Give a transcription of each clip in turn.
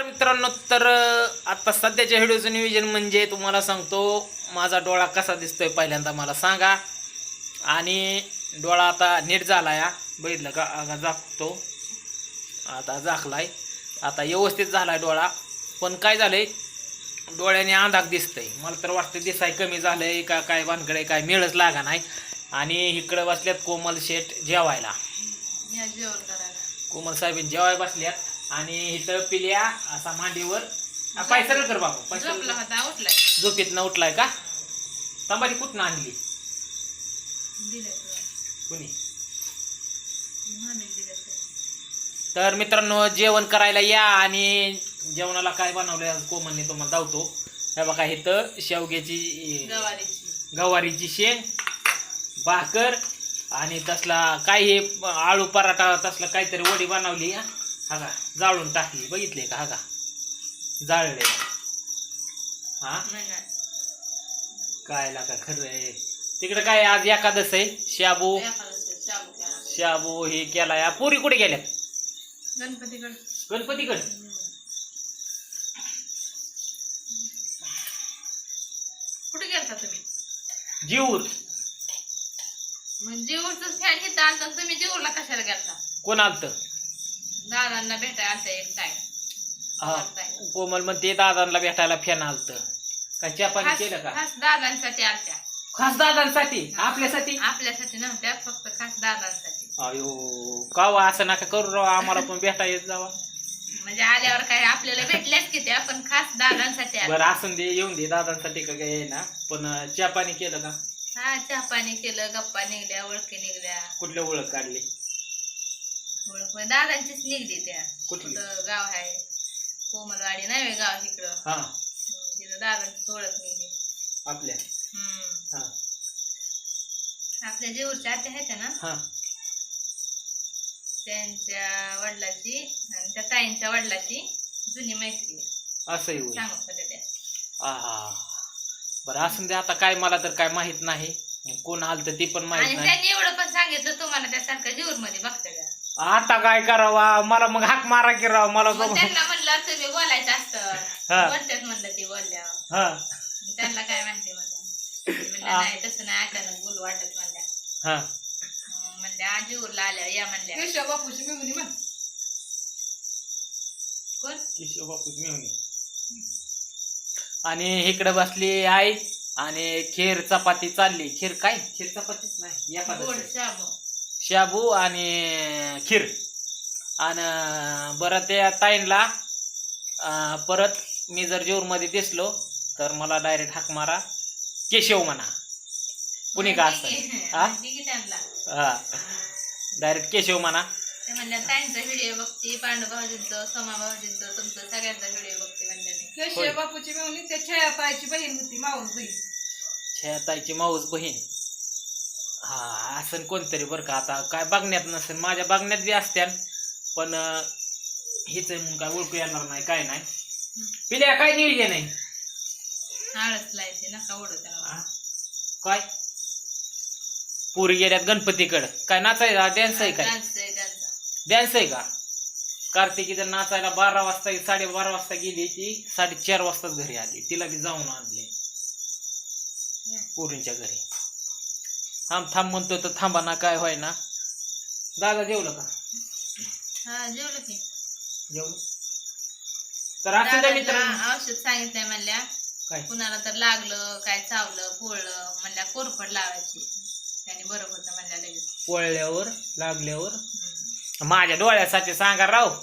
तर मित्रांनो तर आता सध्याच्या व्हिडिओचं नियोजन म्हणजे तुम्हाला सांगतो माझा डोळा कसा दिसतोय पहिल्यांदा मला सांगा. आणि डोळा आता नीट झाला या बघितलं का? झाकतो. आता झाकलाय. आता व्यवस्थित झालाय डोळा. पण काय झालंय? डोळ्याने अंधाक दिसतंय. मला तर वाटतं दिसाय कमी झालंय का काय भानकडे काय मिळच लागा नाही. आणि इकडं बसल्यात कोमल शेठ जेवायला. कोमल साहेब जेवाय बसल्यात. आणि इथं पिल्या असा मांडीवर. आ, पाय सरळ कर बाबू पाय सरळ झोपला कर. होता उठलाय. झोपेत न उठलाय का? तंबाडी कुठनं आणली? दिलं. कुणी. तर मित्रांनो जेवण करायला या आणि जेवणाला काय बनवलंय आज कोमलने तुम्हाला धावतो हे बघा इथं शेवग्याची गवारीची. गवारीची शेंग भाकर आणि तसला काय हे आळू पराठा तसला काहीतरी वडी बनवली हा. हा का? जाळून टाकली. बघितले का? हा का? जाळले. हा? काय लागा खरं आहे? तिकडे काय आज एकादश आहे? शाबू? शाबू केला. हे केलाय. पुरी कुठे गेल्यात? गणपतीकडे. गणपतीकडे? कुठे गेलता तुम्ही? जीवर मग जीवरच फॅन घेता आलता तुम्ही जीवरला कशाला गेलता? कोण आलत? दादांना भेटायला आलता एक टाइम कोमल म्हणते दादांना भेटायला फॅन आलत. काय चपाती केलं का? खास दादांसाठी आलत्या. खास दादांसाठी? आपल्यासाठी? आपल्यासाठी नव्हत्या फक्त खास दादांसाठी. अयो कावा असं नका करू राव आम्हाला पण भेटा येत जावा. म्हणजे आल्यावर काय आपल्याला भेटल्याच की त्या पण खास दादांसाठी आल्या बरं असून दे येऊन दे दादांसाठी का काय ना? पण चहा पाणी केलं का? हा चहा पाणी केलं गप्पा निघल्या ओळखी निघल्या. कुठल्या ओळख काढली? म्हणजे दादांचीच निघली त्या. कुठली? कुठं गाव आहे? कोमलवाडी नाही होय गाव इकडं. हा. तिथं दादांचीच ओळख निघली. आपल्या? हम्म. हा. आपल्या जेवरच्या आत्या आहेत ना हा. त्यांच्या वडिलाची आणि त्या ताईंच्या वडिलाची जुनी मैत्री आहे. असंही होईल सांगत होत्या त्या? बरं असून दे आता काय मला तर काय माहीत नाही. कोण आलं तर ती पण आणि माहीत नाही. त्यांनी एवढं पण सांगितलं तुम्हाला त्यासारखं जीवर मध्ये बघता का? आता काय करावा? मला मग हाक मारा की राव मला मग त्यांना म्हणलं तुम्ही बोलायचं हा. असतं बोलतात म्हणलं ती बोलल्यावर. हा. त्यांना काय माहिती म्हणलं. म्हणलं हा. नाही तसं नाही अचानक बोलू वाटत म्हणल्या. हा. मग म्हणल्या आजी उरला आल्या या म्हणल्या. केशव बापूची मिळून म्हण. कोण? किशोर बापूच मिळून आणि इकडे बसली आई आणि खीर चपाती चालली. खीर काय? खीर चपातीच नाही गोड एखादं शाबू. शाबू आणि खीर. आणि बरं त्या ताईंला अं, परत मी जर जेऊरमध्ये दिसलो तर मला डायरेक्ट हाक मारा. केशव म्हणा. कुणी का असतं हा? म्हणली की त्यांना. हा. डायरेक्ट केशव म्हणा. ते म्हणल्या ताईंचा व्हिडिओ बघते पांडू भाऊजींचं सोमा भाऊजींचं तुमचं सगळ्यांचा व्हिडिओ बघते म्हणल्या मी होय. केशव बापूची मिळून त्या छायाताईची बहीण होती बहीण. छायाताईची माऊस बहीण. हा असन कोणतरी बरं का. आता काय बघण्यात नसेल माझ्या बघण्यात बी असत्यान पण हेच आहे म्हणून काय ओळखू येणार नाही काय नाही. पिल्या काय नियोजन आहे? आळस लायचे नका ओढू त्याला. हा? काय? पुरी गेल्यात गणपतीकडं. काय नाचायला? डॅन्स आहे काय? डान्स आहे त्यांचा डॅन्स आहे का? कार्तिकीचं नाचायला बारा वाजता साडेबारा वाजता गेली ती साडेचार वाजताच घरी आली. तिला बी जाऊन आणले. पोरींच्या घरी. थांब थांब म्हणतो तर थांबा ना काय व्हाय ना दादा जेवलं का? हा जेवलं की. जेवलं? तर असं मित्रांनो दादाला औषध सांगितलंय म्हणल्या काय? कुणाला तर लागलं काय चावलं पोळलं म्हणल्या कोरफड लावायची. त्याने बरं होतं म्हणल्या लगेच. पोळल्यावर लागल्यावर? हम्म. माझ्या डोळ्यासाठी सांगा राव.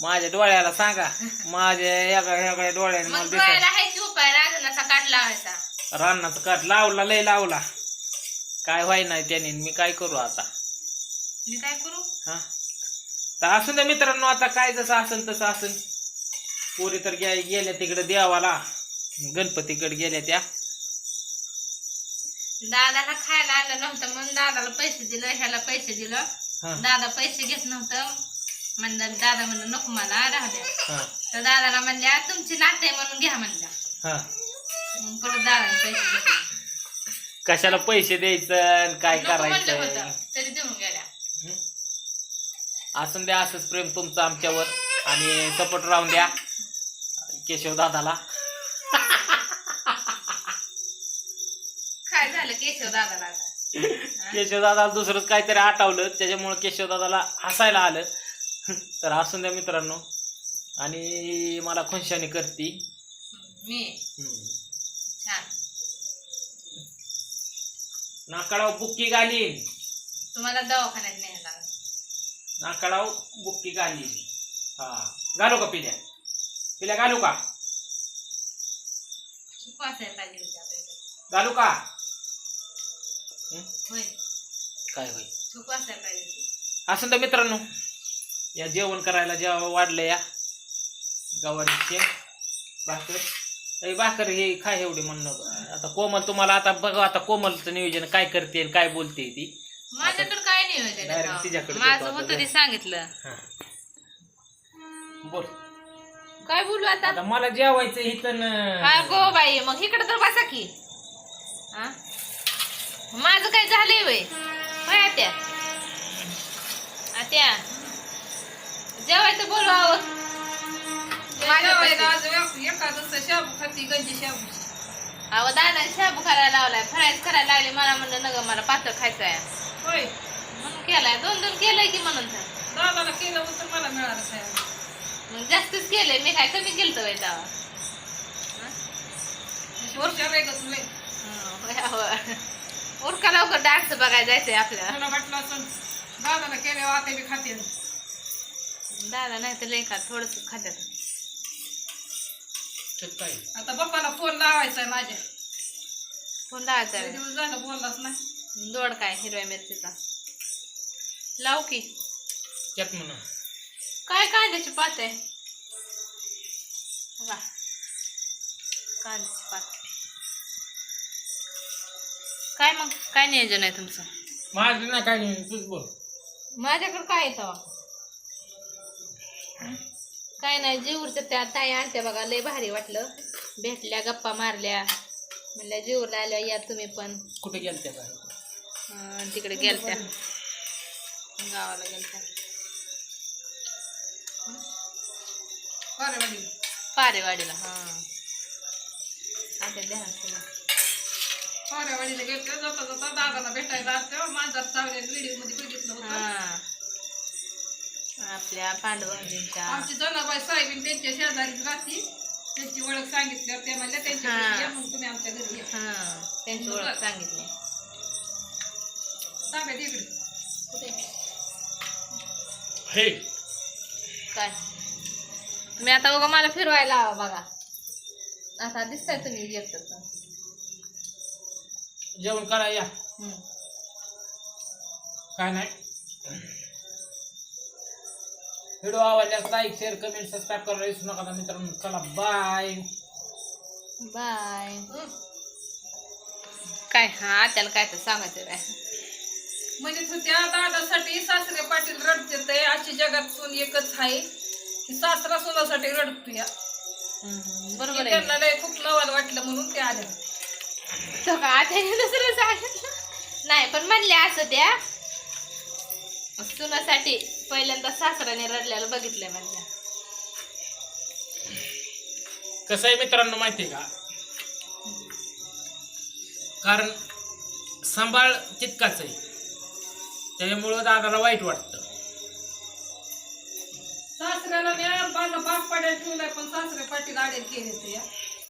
माझ्या डोळ्याला सांगा. माझ्या एका एका डोळ्याने मला मग डोळ्याला उपाय? राजनाचा काट लावायचा. रानाचं काठ लावला लय लावला. काय व्हाय नाही त्याने मी काय करू आता? मी काय करू? हा? तर असून द्या मित्रांनो आता काय जसं असन तसं असन. पोरी तर गे गेल्या तिकडे देवाला. गणपतीकडे गेल्या त्या. दादाला खायला आलं नव्हतं म्हणून दादाला पैसे दिलं ह्याला पैसे दिलं. हा. दादा पैसे घेत नव्हतं. म्हणलं दादा म्हणलं नको मला राहू द्या. हा. तर दादाला म्हणल्या तुमची नाते म्हणून घ्या म्हणल्या. हा. मग परत दादाने पैसे घेतले कशाला पैसे द्यायचं आणि काय नको म्हणलं करायचं होतं तरी देऊन गेल्या? असून द्या असंच प्रेम तुमचं आमच्यावर. आणि सपोर्ट राहून द्या. केशव दादाला. काय झालं केशव दादाला आता? केशव दादाला दुसरंच काहीतरी आठवलं. त्याच्यामुळे केशव दादाला हसायला आलं. तर असून द्या मित्रांनो. आणि मला खुशानी करती. मी? हम्म. नाकाडाव बुक्की घालीन. तुम्हाला दवाखान्यात न्यायला लागलं. नाकाडाव बुक्की घालीन. हा. घालू का पिल्या? पिल्या घालू का? पाहिजे होती आपल्याला. घालू का? होय. काय होईल पाहिजे होती. असं तर मित्रांनो या जेवण करायला जेव्हा वाढलं या गवारीचे भाकर. ए भाकर हे काय एवढे म्हणणं. आता कोमल तुम्हाला आता बघा आता कोमलचं नियोजन काय करते आणि काय बोलते ती? माझ्याकडे काय Direct तेव्हा. तिच्याकडे माझं देतो आता होतं ते. सांगितलं. हा. बोल. काय बोलू आता? आता मला जेवायचं इथं हा गो बाई मग इकडे तर बसा की. हा? माझं काय झालंय वय होय आत्या? आत्या? जेवायचं बोलवावं. अहो दादा शाबू करायला लावलाय करायला लागले. मला म्हणलं नग मला पातळ खायचं आहे होय. म्हणून केलाय. दोन दोन केलंय की म्हणून तर. दादाला केलं होतं मला मिळालं मग जास्तच केलंय. मी काय कमी केलं तेव्हा? वर्षा होय. उरका लवकर डान्स बघायला जायचंय आपल्याला. मला वाटलं असं दादाला आता मी खाते. दादा नाही तर लेखा थोडस खात्यात. आता पप्पाला फोन लावायचा आहे माझ्या. फोन लावायचा लय. दिवस झालं बोललाच नाही. दोड काय हिरव्या मिरचीचा? लाव की. त्यात म्हणा. काय कांद्याची पात आहे वा. कांद्याची पात काय मग? काय नियोजन आहे तुमचं? माझं ना काय नाही तूच बोल. माझ्याकडे काय येतं काय नाही जीवरच्या त्या ताई आणत्या बघा लय भारी वाटलं. भेटल्या गप्पा मारल्या. म्हणल्या जीवरला आल्या या तुम्ही पण. कुठे गेलत्या काय अं, तिकडे गेलत्या. गावाला गेलत्या. पारेवाडीला हा. आता ध्यानात ठेवा. अरे वडील घेतलं जाता जाता दादाला भेटायला तेव्हा मांजर चावलेलं व्हिडिओमध्ये बघितलं होतं. हा. आपल्या पांडवांच्या आमची जनाबाई साहेबीन त्यांच्या शेजारीच राहती. त्यांची ओळख सांगितल्यावर ते म्हणले त्यांच्या हा. घरी या मग तुम्ही आमच्या घरी या. हा त्यांची ओळख सांगितली. सांगा तिकडे. कुठे? हे. काय? तुम्ही आता बघा मला फिरवायला हवा बघा. आता दिसताय तुम्ही येत तर. जेवण करा या. काय नाही? व्हिडिओ आवडल्यास लाईक शेअर कमेंट सबस्क्राईब करायला विसरू नका मित्रांनो. चला बाय बाय काय हा त्याला काय तर सांगायचं काय म्हणत होत्या दादासाठी सासरे पाटील रडते ते. आजची जगात सून एकच आहे. की सासरा सुनासाठी रडतो या बरोबर आहे. त्यांना लय खूप नवाल वाटलं म्हणून ते आले. तो का त्याने दुसरं सांगितलं? नाही पण म्हणले असं त्या सुनासाठी. पहिल्यांदा सासऱ्याने रडल्याला बघितलंय म्हणल्या कसं आहे मित्रांनो माहितीये का? कारण सांभाळ तितकाच आहे. त्याच्यामुळं दादाला वाईट वाटतं. सासऱ्याला माझा बाप पाड्या ठेवलाय पण सासरे पाटील आडेल केले ते. या